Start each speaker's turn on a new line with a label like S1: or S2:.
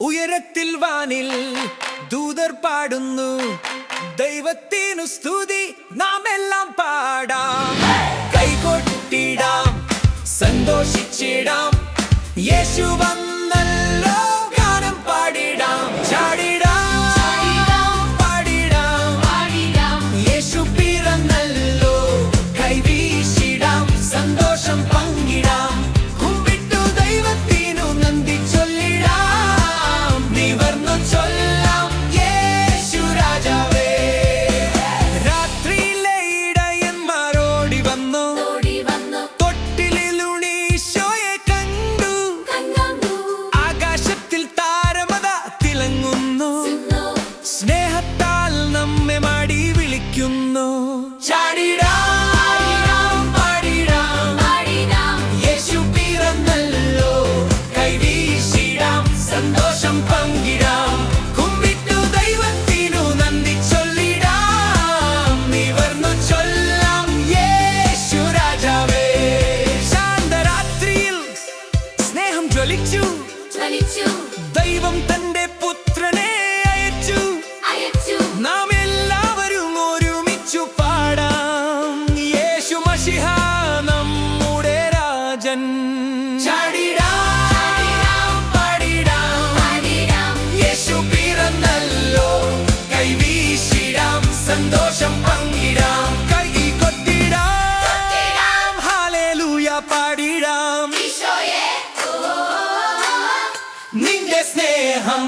S1: ഉയരത്തിൽ വാനിൽ ദൂതർ പാടുന്നു. ദൈവത്തിനു സ്തുതി നാം എല്ലാം പാടാം. കൈകൊട്ടിടാം സന്തോഷിച്ചിടാം. യേശു വന്ന
S2: വന്നു.
S1: കണ്ടു. ആകാശത്തിൽ തിളങ്ങുന്നു. സ്നേഹത്താൽ നമ്മെ മാടി വിളിക്കുന്നു. ദൈവം ജ്വലിച്ചു. ദൈവം തന്റെ പുത്രനെ അയച്ചു. നാം എല്ലാവരും ഒരുമിച്ചു പാടാം. യേശു മഷിഹ നമ്മുടെ രാജൻ. സന്തോഷം പങ്കിടാം. കൈ കൊട്ടിടാം ഹാലേലൂയ പാടിടാം. സ്നേഹം